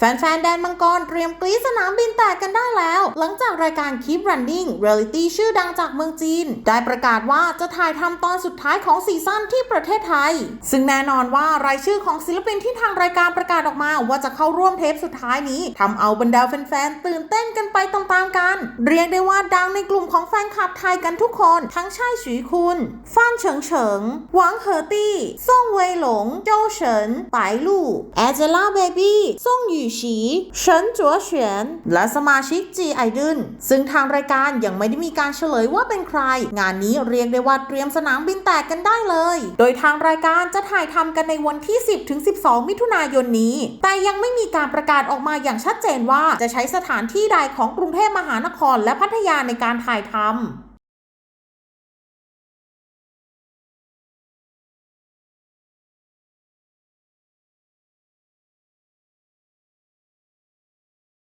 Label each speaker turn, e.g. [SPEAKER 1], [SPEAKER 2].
[SPEAKER 1] แฟนๆ แดนมังกรเตรียมกรี๊ดสนามบินแตกกันได้แล้ว หลังจากรายการ Keep Running Reality ชื่อดังจากเมืองจีน ได้ประกาศว่าจะถ่ายทำตอนสุดท้ายของซีซั่นที่ประเทศไทย ซึ่งแน่นอนว่ารายชื่อของศิลปินที่ทางรายการประกาศออกมา ว่าจะเข้าร่วมเทปสุดท้ายนี้ทำเอาบรรดาแฟนๆ ตื่นเต้นกันไปตามๆกัน เรียกได้ว่าดังในกลุ่มของแฟนคลับไทยกันทุกคน ทั้งชายฉุยคุณฟ้านเฉิงเฉิงหวังเหอตี้ซ่งเวยหลงโจเฉินปายลู่แอเจล่าเบบี้ซ่งหยู่ฉีเฉินจัวเฉียนและสมาชิกจีไอดึนซึ่งทางรายการยังไม่ได้มีการเฉลยว่าเป็นใคร งานนี้เรียกได้ว่าเตรียมสนามบินแตกกันได้เลย โดยทางรายการจะถ่ายทำกันในวันที่ 10ถึง12 มิถุนายนนี้ แต่ยังไม่มีการประกาศออกมาอย่างชัดเจนว่าจะใช้สถานที่ใดของกรุงเทพมหานครและพัทยาในการถ่ายทำ